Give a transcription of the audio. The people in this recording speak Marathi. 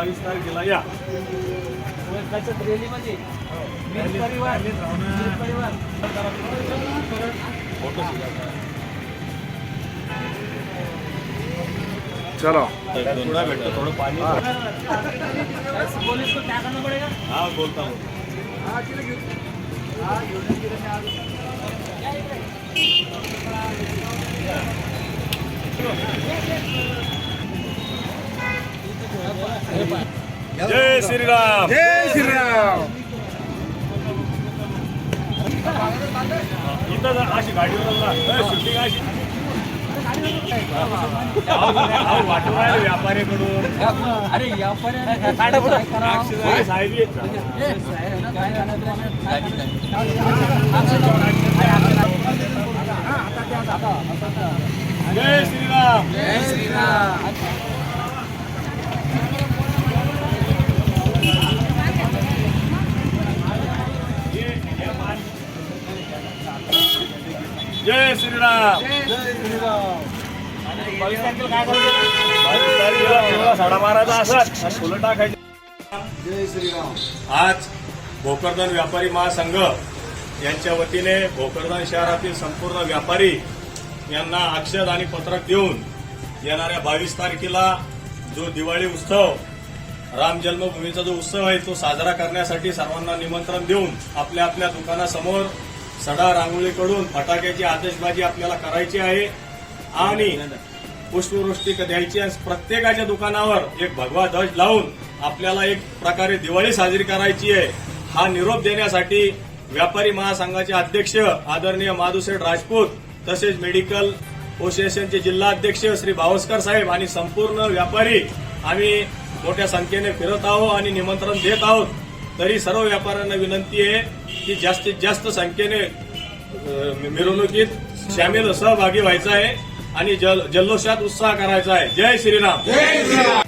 बावीस तारखेला या. कशात रॅलीमध्ये वीर परिवार. वीर परिवार. चलो. थोडा भेटतो थोडं पाणी. पोलीस को क्या करना पड़ेगा हा बोलता बोलता. जय श्रीराम. जय श्रीराम. इथं जा, अशी गाडीवर shooting अशी. व्यापाऱ्याकडून अरे या पर्यंत पोलीस साहेब आहेत का? जय श्रीराम जय श्रीराम जय श्रीराम. साडा असत फुलं टाकायची. आज भोकरदन व्यापारी महासंघ यांच्या वतीने भोकरदन शहरातील संपूर्ण व्यापारी यांना अक्षर आणि पत्रक देऊन येणाऱ्या बावीस तारखेला जो दिवाळी उत्सव राम जन्मभूमीचा जो उत्सव आहे तो साजरा करण्यासाठी सर्वांना निमंत्रण देऊन आपल्या आपल्या दुकानासमोर सडा रांगोळीकडून फटाक्याची आतिषबाजी आपल्याला करायची आहे. आणि पुष्पवृष्टी द्यायची आणि प्रत्येकाच्या दुकानावर एक भगवा ध्वज लावून आपल्याला एक प्रकारे दिवाळी साजरी करायची आहे. हा निरोप देण्यासाठी व्यापारी महासंघाचे अध्यक्ष आदरणीय माधुसेठ राजपूत तसेच मेडिकल असोसिएशनचे जिल्हा अध्यक्ष श्री भावस्कर साहेब आणि संपूर्ण व्यापारी आम्ही मोठ्या संख्येने फिरत आहोत आणि निमंत्रण देत आहोत तरी सर्व व्यापाऱ्यांना विनंती आहे की जास्तीत जास्त संख्येने मिरवणुकीत सामील सहभागी व्हायचा आहे आणि जल जल्लोषात उत्साह करायचा आहे. जय श्रीराम.